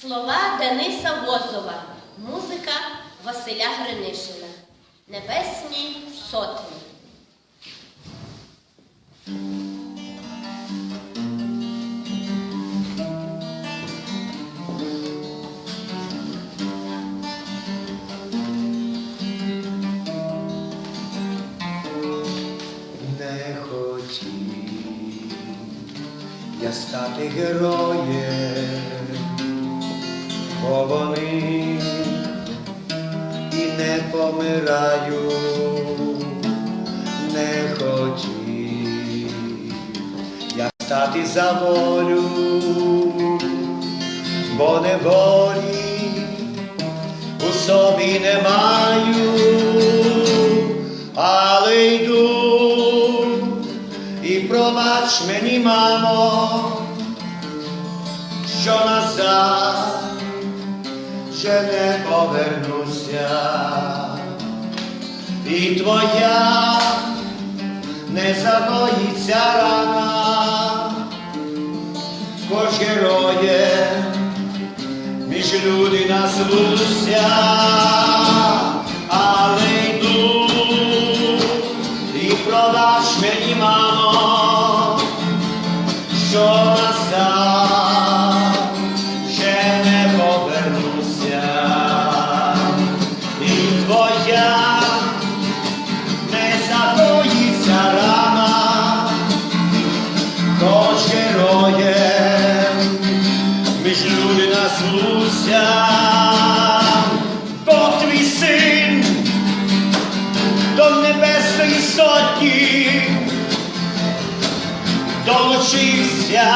Слова Дениса Возова, музика Василя Гринишина. Небесні сотні. Не хотів я стати героєм, вони і не помираю, не хотів я стати за волю, бо неволі у собі не маю, але йду. І пробач мені, мамо, що назад ще не повернуся, і твоя не загоїться рана, хоч героє між люди назвуся, люди Бог твій син до небесної сотні долучився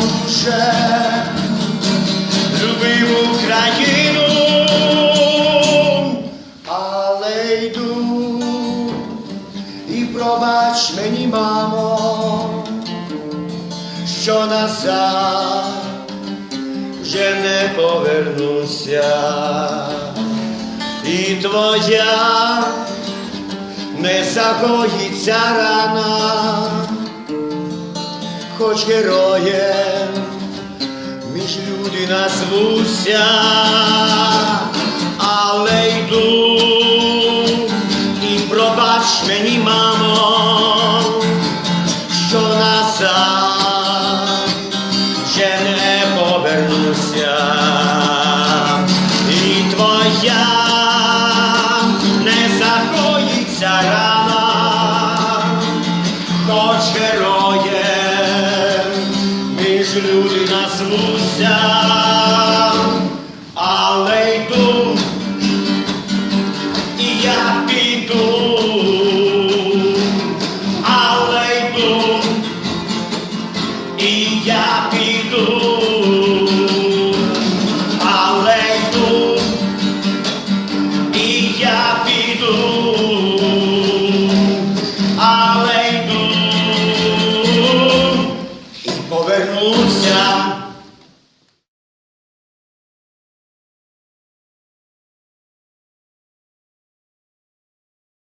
дуже любив Україну, але йду. І пробач мені, мамо, що назад вже не повернуся, і твоя не загоїться рана, хоч героєм між люди назвуся, але йду. І пробач мені, мамо, що назад ще не повернуся, і твоя не загоїться рана, хоч героєм між нас назвуся.